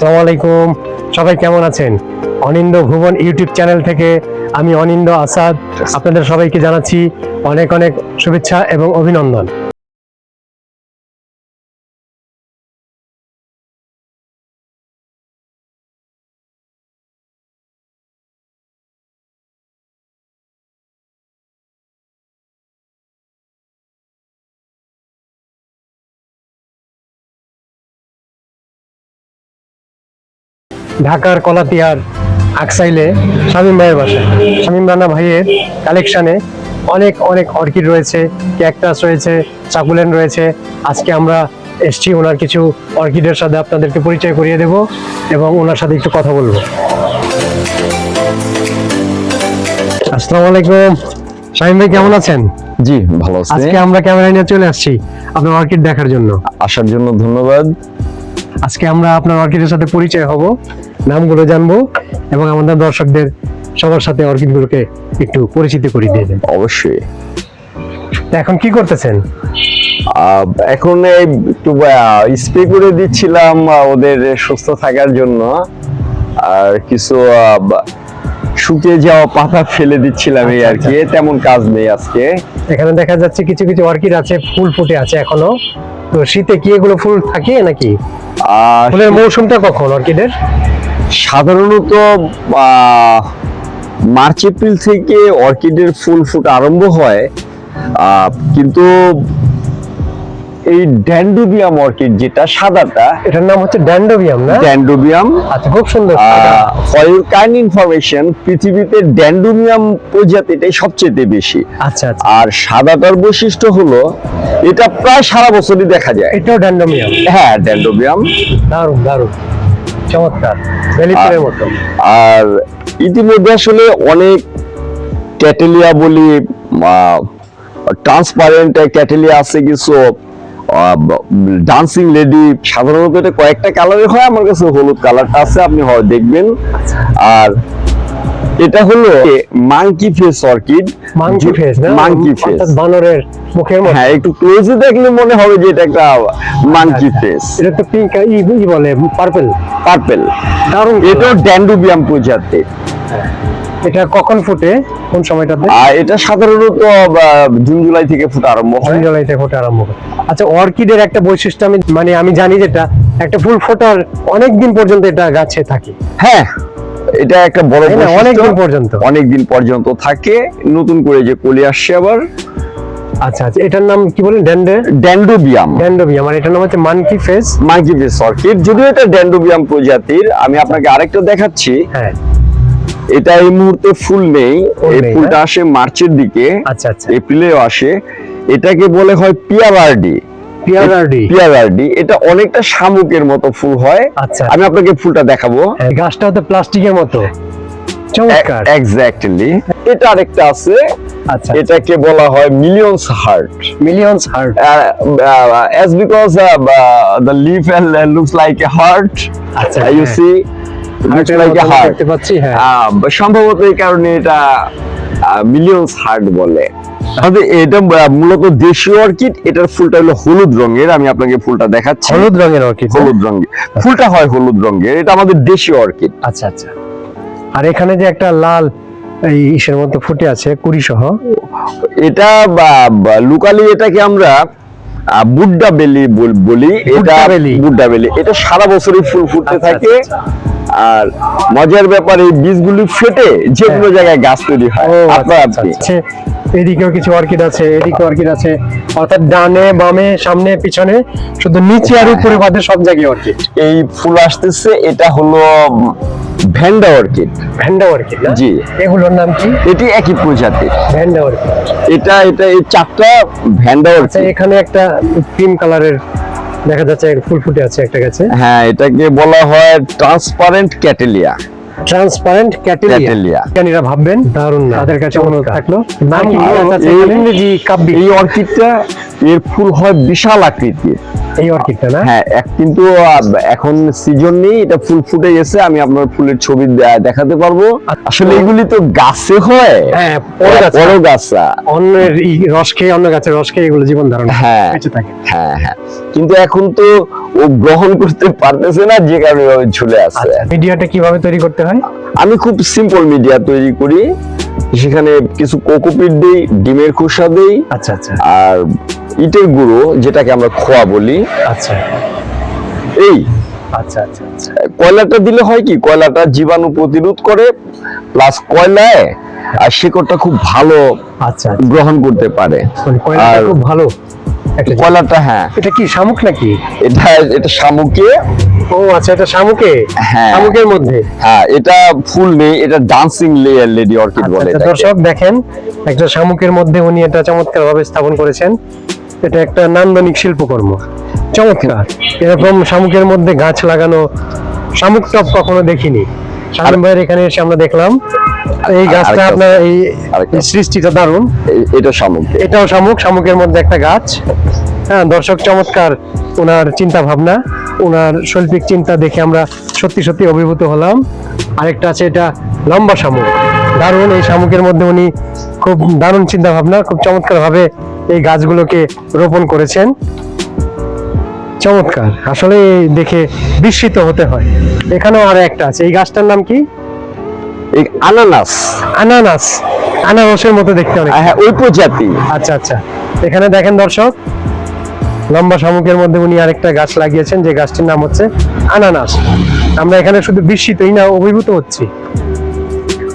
আসসালামু আলাইকুম। সবাই কেমন আছেন? অনিন্দ ভুবন ইউটিউব চ্যানেল থেকে আমি অনিন্দ আসাদ। আপনাদের সবাইকে জানাচ্ছি অনেক অনেক শুভেচ্ছা এবং অভিনন্দন। ঢাকার কলাতিয়ার আকসাইলে শামীম ভাইয়ের বাসায় শামীম রানা ভাইয়ের কালেকশনে অনেক অনেক অর্কিড রয়েছে ক্যাকটাস রয়েছে চাকুলেন রয়েছে। আজকে আমরা এসছি ওনার কিছু অর্কিডের সাথে আপনাদেরকে পরিচয় করিয়ে দেব এবং ওনার সাথে একটু কথা বলব। আসসালামু আলাইকুম। শামীম ভাই কেমন আছেন? জি ভালো আছি। আজকে আমরা ক্যামেরা নিয়ে চলে আসছি আপনার অর্কিড দেখার জন্য। আসার জন্য ধন্যবাদ। আজকে আমরা আপনার অর্কিডের সাথে পরিচয় হব নামগুলো জানব এবং আমাদের দর্শকদের সবার সাথে অর্কিডগুলোকে একটু পরিচিত করিয়ে দিয়ে দেন অবশ্যই। তা এখন কি করতেছেন? এখন একটু স্প্রে করে দিচ্ছিলাম ওদের সুস্থ থাকার জন্য। আর কিছু শুকিয়ে যাওয়া পাতা ফেলে দিচ্ছিলাম এই আর কি। তেমন কাজ নেই আজকে। এখানে দেখা যাচ্ছে কিছু কিছু অর্কিড আছে ফুল ফুটে আছে এখনও। তো শীতে কি এগুলো ফুল থাকে নাকি? আর ফুলের মৌসুমটা কখন অর্কিডের? সাধারণত মার্চ এপ্রিল থেকে অর্কিডের ফুল ফুট আরম্ভ হয়। কিন্তু এই ড্যান্ডুবিয়াম অর্কিড যেটা সাদাটা এটার নাম হচ্ছে ড্যান্ডোবিয়াম না? ড্যান্ডুবিয়াম। আচ্ছা খুব সুন্দর ফর ইউর কাইন্ড ইনফরমেশন পৃথিবীতে ড্যান্ডুমিয়াম প্রজাতিটাই সবচেয়ে বেশি। আচ্ছা আচ্ছা। আর সাদাটার বৈশিষ্ট্য হলো এটা প্রায় সারা বছরই দেখা যায়। এটাও ড্যান্ডোমিয়াম হ্যাঁ ড্যান্ডোবিয়াম। দারুণ দারুণ। চমৎকার। মতো। আর ইতিমধ্যে আসলে অনেক ক্যাটেলিয়া বলি ট্রান্সপারেন্ট ক্যাটেলিয়া আছে কিছু। ডান্সিং লেডি সাধারণত এটা কয়েকটা কালারের হয় আমার কাছে হলুদ কালারটা আছে আপনি হয় দেখবেন। আর এটা হলো monkey face orchid monkey face না? মাঙ্কি ফেস অর্থাৎ বানরের মুখের মতো। হ্যাঁ একটু ক্লোজে দেখলে মনে হবে যে এটা একটা মাঙ্কি আচ্ছা। ফেস এটা তো পিঙ্ক ই বলে পার্পল পার্পেল দারুণ। এটাও ড্যান্ডুবিয়াম প্রজাতির। এটা কখন ফুটে? কোন সময়টাতে? আর এটা সাধারণত জুন জুলাই থেকে ফুট আরম্ভ জুন হয় জুলাইতে ফোটা আরম্ভ করে আচ্ছা অর্কিডের একটা বৈশিষ্ট্য আমি মানে আমি জানি যেটা একটা ফুল ফোটার অনেক দিন পর্যন্ত এটা গাছে থাকে। হ্যাঁ এটা একটা বড়? অনেক দিন পর্যন্ত। অনেক দিন পর্যন্ত থাকে। নতুন করে যে কলি আসছে আবার। আচ্ছা আচ্ছা এটার নাম কি বলেন? ড্যান্ডে? ড্যান্ডোবিয়াম। ড্যান্ডোবিয়াম আর এটার নাম হচ্ছে monkey face. Monkey face orchid. যদিও এটা ড্যান্ডোবিয়াম প্রজাতির আমি আপনাকে আরেকটা দেখাচ্ছি। হ্যাঁ। এটা এই মুহূর্তে ফুল নেই। এই ফুলটা আসে মার্চের দিকে। আচ্ছা আচ্ছা। এপ্রিলেও আসে। এটাকে বলে হয় পিয়ারআরডি এটা অনেকটা শামুকের মতো ফুল হয়। আচ্ছা। আমি আপনাকে ফুলটা দেখাবো। হ্যাঁ, গাছটা তো প্লাস্টিকের মতো। চমৎকার। এক্স্যাক্টলি এটা আরেকটা আছে। আচ্ছা। এটাকে বলা হয় millions heart. Millions heart. the leaf and uh, looks like a heart আচ্ছা uh, you হ্যাঁ। দেখতে পাচ্ছি হ্যাঁ। সম্ভবত এই কারণে এটা মিলিয়নস হার্ট বলে। তবে এটা মূলত দেশীয় অর্কিড এটার ফুলটা হলো হলুদ রঙের আমি আপনাকে ফুলটা দেখাচ্ছি। হলুদ রঙের অর্কিড হলুদ রঙের। ফুলটা হয় হলুদ রঙের এটা আমাদের দেশীয় অর্কিড। আচ্ছা আচ্ছা। আর এখানে যে একটা লাল এই ইসের মধ্যে ফুটে আছে কুড়ি সহ এটা লোকালি এটাকে আমরা বুড্ডা বেলি বলি এটা বুড্ডা বেলি। এটা সারা বছরই ফুল ফুটতে আচ্ছা, থাকে। আচ্ছা, আর মজার ব্যাপার এই বীজগুলি ফেটে যে কোনো হ্যাঁ। জায়গায় গাছ তৈরি হয়। আচ্ছা, আপনার আচ্ছা, আপনি আচ্ছা। এদিকেও কিছু অর্কিড আছে এদিকে অর্কিড আছে। অর্থাৎ ডানে বামে সামনে পিছনে শুধু নিচে আর উপরে বাদে সব জায়গায় অর্কিড। এই ফুল আসতেছে এটা হলো ভ্যান্ডা অর্কিড। ভ্যান্ডা অর্কিড জি। এগুলোর নাম কি? এটি একই প্রজাতির। Vanda orchid. এটা এটা এই চারটা ভ্যান্ডা আচ্ছা অর্কিড। এখানে একটা ক্রিম কালারের দেখা যাচ্ছে ফুল ফুটে আছে একটা গাছে। হ্যাঁ এটাকে বলা হয় ট্রান্সপারেন্ট ক্যাটেলিয়া। Transparent cattleya. বিজ্ঞানীরা ভাববেন? দারুণ না। তাদের কাছে অনুরোধ থাকল। নাম ইংরেজি কাব্যিক এই অর্কিডটা এর ফুল হয় বিশাল আকৃতির। এই অর্কিডটা না? হ্যাঁ কিন্তু এখন সিজন নেই এটা ফুল ফুটে গেছে আমি আপনার ফুলের ছবি দেখাতে পারব। আসলে এগুলি তো গাছে হয়। হ্যাঁ বড় গাছ। অন্যের রস খেয়ে অন্য গাছের রস খেয়ে এগুলো জীবন ধারণ হ্যাঁ। হ্যাঁ হ্যাঁ। কিন্তু এখন তো ও গ্রহণ করতে পারতেছে না যে কারণে ঝুলে আছে। মিডিয়াটা কীভাবে তৈরি করতে হয়? আমি খুব সিম্পল মিডিয়া তৈরি করি। সেখানে কিছু কোকোপিট দেই ডিমের খোসা দেই। আচ্ছা আচ্ছা। আর ইটের গুঁড়ো যেটাকে আমরা খোয়া বলি। আচ্ছা। এই। আচ্ছা আচ্ছা আচ্ছা। কয়লাটা দিলে হয় কি? কয়লাটা জীবাণু প্রতিরোধ করে প্লাস কয়লায় আর শিকড়টা খুব ভালো আচ্ছা গ্রহণ করতে পারে। মানে কয়লাটা খুব ভালো কয়লাটা হ্যাঁ। এটা কি শামুক নাকি? এটা এটা শামুকে। ও আচ্ছা এটা শামুকে? হ্যাঁ। শামুকের মধ্যে। হ্যাঁ এটা ফুল নেই এটা ডান্সিং লেয়ার লেডি অর্কিড আচ্ছা, বলে আচ্ছা, দর্শক দেখেন একটা শামুকের মধ্যে উনি এটা চমৎকার ভাবে স্থাপন করেছেন। এটা একটা নান্দনিক শিল্পকর্ম। চমৎকার। এরকম শামুকের মধ্যে গাছ লাগানো শামুক টপ কখনো দেখিনি। ভাইয়ের এখানে এসে আমরা দেখলাম। এই গাছটা আপনার এই সৃষ্টিটা দারুণ। এটা শামুকে। এটাও শামুক শামুকের মধ্যে একটা গাছ। হ্যাঁ দর্শক চমৎকার ওনার চিন্তা ভাবনা ওনার শৈল্পিক চিন্তা দেখে আমরা সত্যি সত্যি অভিভূত হলাম। আরেকটা আছে এটা লম্বা শামুক। দারুণ এই শামুকের মধ্যে উনি খুব দারুণ চিন্তা ভাবনা খুব চমৎকার ভাবে এই গাছগুলোকে রোপণ করেছেন। চমৎকার। আসলে দেখে বিস্মিত হতে হয়। এখানেও আর একটা আছে। এই গাছটার নাম কি? আনানাস। আনানাস। আনারসের মতো দেখতে অনেক। হ্যাঁ ওই প্রজাতি। আচ্ছা আচ্ছা। এখানে দেখেন দর্শক লম্বা শামুকের মধ্যে উনি আরেকটা গাছ লাগিয়েছেন যে গাছটির নাম হচ্ছে আনানাস। আমরা এখানে শুধু বিস্মিতই না অভিভূত হচ্ছি।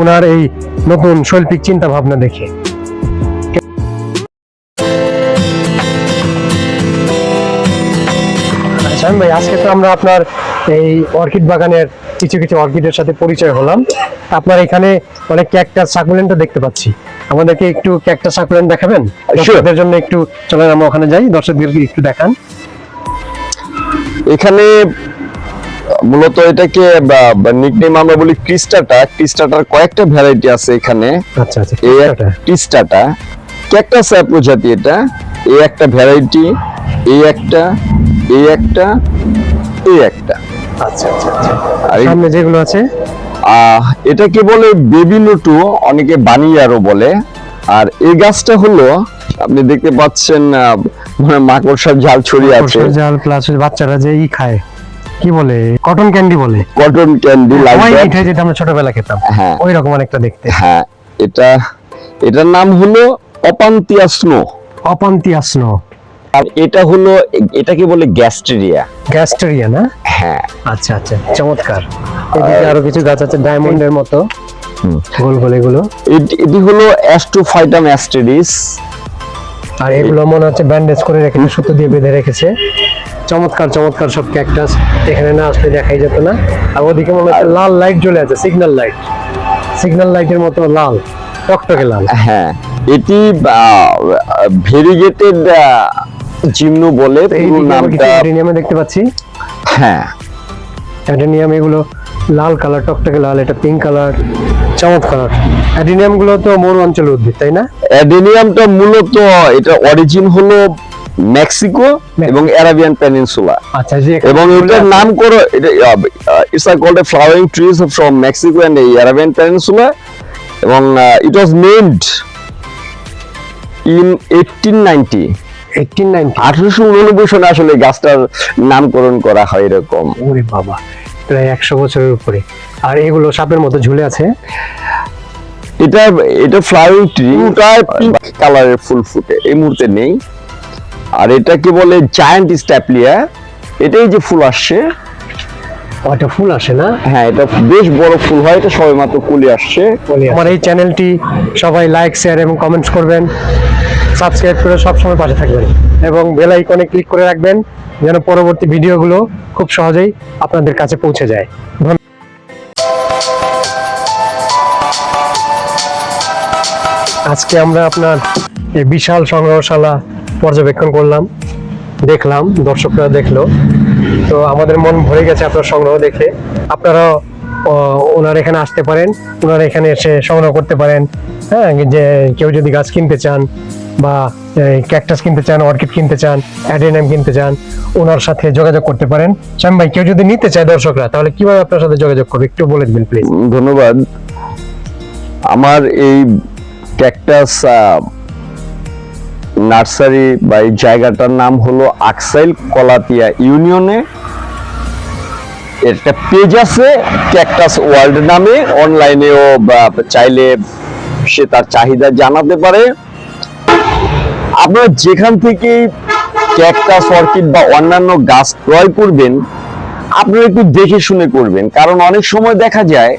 ওনার এই নতুন শৈল্পিক চিন্তা ভাবনা দেখে। শামীম ভাই আজকে তো আমরা আপনার এই অর্কিড বাগানের কিছু কিছু অর্কিডের সাথে পরিচয় হলাম। আপনার এখানে অনেক ক্যাকটাস সাকুলেন্টও দেখতে পাচ্ছি। আমাদেরকে একটু ক্যাকটাস সাকুলেন্ট দেখাবেন? দর্শকদের জন্য একটু চলেন আমরা ওখানে যাই। দর্শকদেরকে একটু দেখান। এখানে মূলত এটাকে নিকনেম আমরা বলি ক্রিস্টাটা। ক্রিস্টাটার কয়েকটা ভ্যারাইটি আছে এখানে। আচ্ছা আচ্ছা এই এক- এটা ক্রিস্টাটা ক্যাকটাস প্রজাতি এটা এই একটা ভ্যারাইটি এই একটা এই একটা এই একটা। আচ্ছা আচ্ছা আচ্ছা। আর সামনে যেগুলো আছে? এটাকে বলে বেবি লটু অনেকে বানিয়ারও বলে। আর এই গাছটা হলো আপনি দেখতে পাচ্ছেন মানে মাকড়সার জাল ছড়িয়ে আছে। জাল প্লাস বাচ্চারা যে ই খায় কি বলে? কটন ক্যান্ডি বলে। কটন ক্যান্ডি লাইক হাওয়াই মিঠাই যেটা আমরা ছোটবেলা খেতাম হ্যাঁ। ওই রকম অনেকটা দেখতে। হ্যাঁ এটা এটার নাম হলো অপান্তিয়া স্নো। অপান্তিয়া স্নো। আর এটা হলো এটাকে বলে গ্যাস্টেরিয়া। গ্যাস্টেরিয়া না? হ্যাঁ। আচ্ছা আচ্ছা চমৎকার। এদিকে আরও কিছু গাছ আছে ডায়মন্ডের মতো। গোল গোল এগুলো। এটি- এটি হলো অ্যাস্ট্রোফাইটাম অ্যাস্টেরিস আর এগুলো মনে হচ্ছে ব্যান্ডেজ করে রেখেছে সুতো দিয়ে বেঁধে রেখেছে। চমৎকার চমৎকার সব ক্যাকটাস এখানে না আসলে দেখাই যেত না। আর ওদিকে মনে হচ্ছে লাল লাইট জ্বলে আছে সিগন্যাল লাইট সিগন্যাল লাইটের মতো লাল টকটকে লাল। হ্যাঁ এটি ভেরিগেটেড জিমনু বলে পুরো নামটা অ্যাডেনিয়ামে দেখতে পাচ্ছি। হ্যাঁ। অ্যাডেনিয়াম এগুলো লাল কালার টকটকে লাল এটা পিঙ্ক কালার চমৎকার অ্যাডেনিয়ামগুলো তো মরু অঞ্চলের উদ্ভিদ তাই না? অ্যাডেনিয়ামটা মূলত এটা অরিজিন হলো মেক্সিকো এবং অ্যারাবিয়ান পেনিনসুলা। আচ্ছা এবং এটার নাম করো এটা it's are called a flowering trees from Mexico and Arabian peninsula এবং it was named in eighteen ninety আঠারোশো উননব্বই সনে আসলে গাছটার নামকরণ করা হয় এরকম। ওরে বাবা প্রায় একশো বছরের উপরে। আর এগুলো সাপের মতো ঝুলে আছে। এটা এটা ফ্লাওয়ারিং ট্রি কালারের ফুল ফুটে এই মুহূর্তে নেই। আর এটা কি বলে? জায়ান্ট স্ট্যাপলিয়া এটাই যে ফুল আসছে। ওটা ফুল আসে না? হ্যাঁ এটা বেশ বড় ফুল হয়। এটা মাত্র কুলি আসছে। আমার এই চ্যানেলটি সবাই লাইক শেয়ার এবং কমেন্টস করবেন। সাবস্ক্রাইব করে সবসময় পাশে থাকবেন। এবং বেল আইকনে ক্লিক করে রাখবেন যেন পরবর্তী ভিডিওগুলো খুব সহজেই আপনাদের কাছে পৌঁছে যায়। ধন্যবাদ। আজকে আমরা আপনার এই বিশাল সংগ্রহশালা পর্যবেক্ষণ করলাম দেখলাম দর্শকরা দেখল। তো আমাদের মন ভরে গেছে আপনার সংগ্রহ দেখে। আপনারাও আহ, ওনার এখানে আসতে পারেন ওনার এখানে এসে সংগ্রহ করতে পারেন। হ্যাঁ যে কেউ যদি গাছ কিনতে চান বা ক্যাকটাস কিনতে চান অর্কিড কিনতে চান অ্যাডেনিয়াম কিনতে চান, ওনার সাথে যোগাযোগ করতে পারেন। শামীম ভাই, কেউ যদি নিতে চায় দর্শকরা, তাহলে কীভাবে আপনার সাথে যোগাযোগ করবে? একটু বলে দিবেন প্লিজ ধন্যবাদ। আমার এই ক্যাকটাস নার্সারি বা এই জায়গাটার নাম হলো আকসাইল কলাতিয়া ইউনিয়নে। একটা পেজ আছে ক্যাকটাস ওয়ার্ল্ড নামে। অনলাইনেও চাইলে সে তার চাহিদা জানাতে পারে। আপনারা যেখান থেকে ক্যাকটাস অর্কিড বা অন্যান্য গাছ ক্রয় করবেন, আপনারা একটু দেখে শুনে করবেন। কারণ অনেক সময় দেখা যায়,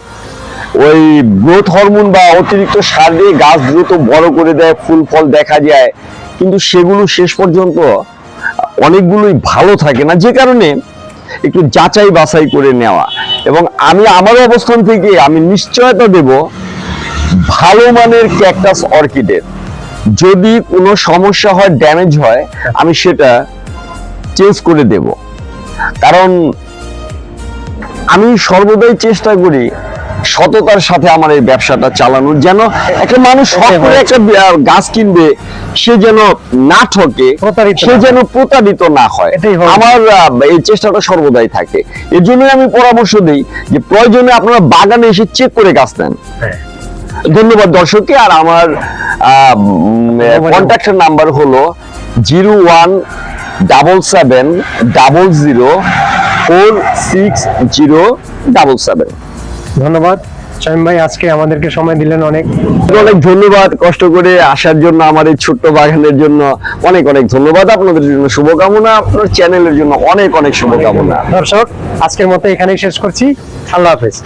ওই গ্রোথ হরমোন বা অতিরিক্ত সার দিয়ে গাছ দ্রুত বড় করে দেয়, ফুল ফল দেখা যায়। কিন্তু সেগুলো শেষ পর্যন্ত অনেকগুলোই ভালো থাকে না। যে কারণে একটু যাচাই বাছাই করে নেওয়া। এবং আমি আমার অবস্থান থেকে আমি নিশ্চয়তা দেব ভালো মানের ক্যাকটাস অর্কিডের যদি কোনো সমস্যা হয় ড্যামেজ হয় আমি সেটা চেঞ্জ করে দেব। কারণ আমি সর্বদাই চেষ্টা করি সততার সাথে আমার এই ব্যবসাটা চালানোর। যেন একটা মানুষ শখ করে একটা গাছ কিনবে সে যেন না ঠকে সে যেন প্রতারিত না হয়। আমার এই চেষ্টাটা সর্বদাই থাকে। এর জন্য আমি পরামর্শ দিই যে প্রয়োজনে আপনারা বাগানে এসে চেক করে গাছ নেন। হ্যাঁ। ধন্যবাদ দর্শককে আর আমার কন্ট্যাক্টের নাম্বার হলো zero one double seven double zero four six zero double seven. ধন্যবাদ। শামীম ভাই আজকে আমাদেরকে সময় দিলেন অনেক। অনেক ধন্যবাদ কষ্ট করে আসার জন্য আমার এই ছোট্ট বাগানের জন্য অনেক অনেক ধন্যবাদ। আপনাদের জন্য শুভকামনা আপনার চ্যানেলের জন্য অনেক অনেক শুভকামনা। দর্শক আজকের মতো এখানেই শেষ করছি। আল্লাহ হাফেজ।